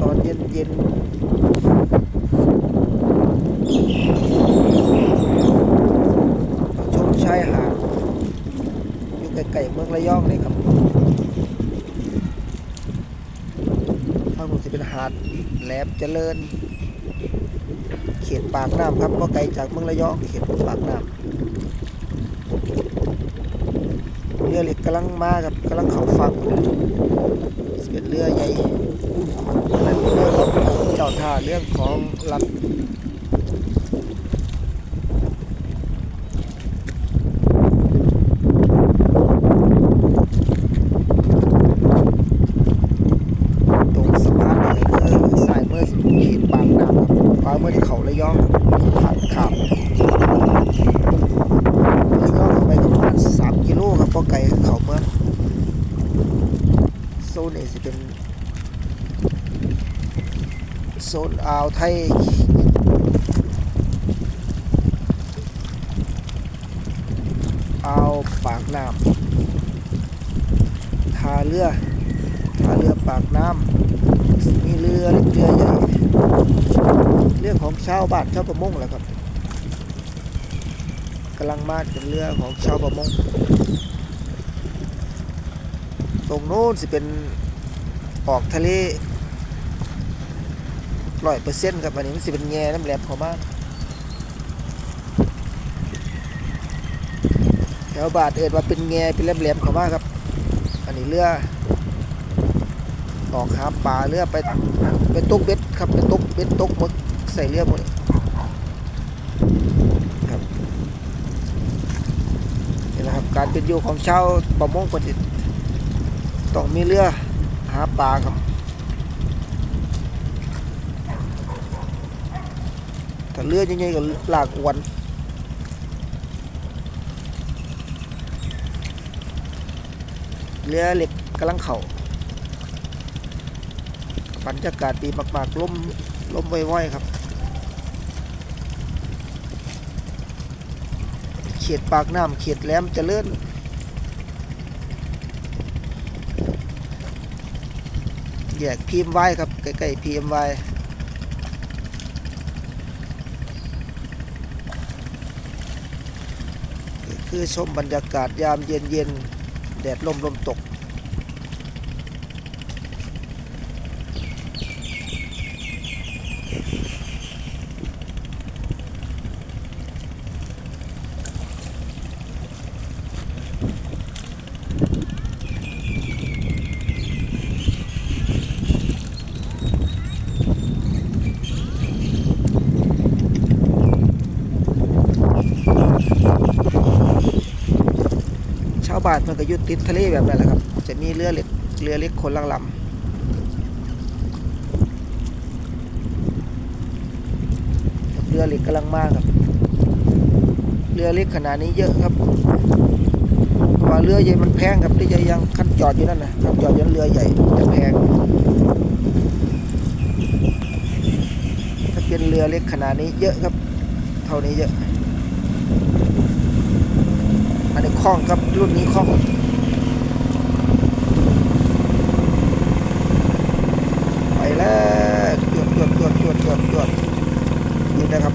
ตอนเย็นเย็นชมชายหาดอยู่ไกลๆเมืองระยองเลยครับทางนู้นสิเป็นหาดแหลมเจริญ เขตปากน้ำครับก็ไกลจากเมืองระยองเขตปากน้ำเรือเล็กกำลังมาครับกำลังเข้าฝั่งเป็นเรือใหญ่เรื่องของเจ้าท่าเรื่องของหลักตรงสะพานนี่ก็คือสายเมื่อขีดปากน้ำครับขวาเมื่อที่เขาระยองผ่านขามระยองเข้าไปก็ประมาณสามกิโลครับพอไกลเขาเมืองโซ นี่สิเป็นโซนอ่าวไทยอ่าวปากน้ำท่าเรือท่าเรือปากน้ำมีเรือเล็กเรือใหญ่เรื่องของชาวบ้านชาวประมงแหละครับกำลังมาเป็นเรือของชาวประมงตรงโน้นสิเป็น ออกทะเลร้อยเปอร์เซ็นต์ครับอันนี้มันสิเป็นแง่น้ำแหลมเขามากแถวบาทเอิดว่าเป็นแง่เป็นแหลมๆเขามากครับ อันนี้เรือออกหาปลาเรือไปไปตกเบ็ดครับไปตกเบ็ดตกหมึกใส่เรือหมดครับนี่แหละครับการเป็นอยู่ของชาวประมงคนต้องมีเรือ หาปลาครับถ้าเลือดยังไงก็ลากอวนเรือเหล็กกำลังเข่าบรรยากาศดีมากๆลมลมว่อยๆครับ เขตปากน้ำเขตแหลมเจริญ แยกพีมไว้ครับใกล้ๆพีมไว้คือชมบรรยากาศยามเย็นเย็นๆแดดลมลมตกาวบ้านมันก็อยุดติดทะเลแบบนั้นแหละครับ จะมีเรือเล็กเรือเล็กคนละลำเรือเล็กกำลังมากครับ เรือเล็กขนาดนี้เยอะครับพราะว่าเรือใหญ่มันแพงครับเรือใหญ่ยังคันจอดอยู่นั่นนะคันจอดอยู่นั่นเรือใหญ่จะแพง ถ้าเป็นเรือเล็กขนาดนี้เยอะครับ เท่านี้เยอะ นี้คล่องครับรุ่นนี้คล่องไปแล้วจวดจวดจวดจวดจวดจวดนี่นะครับ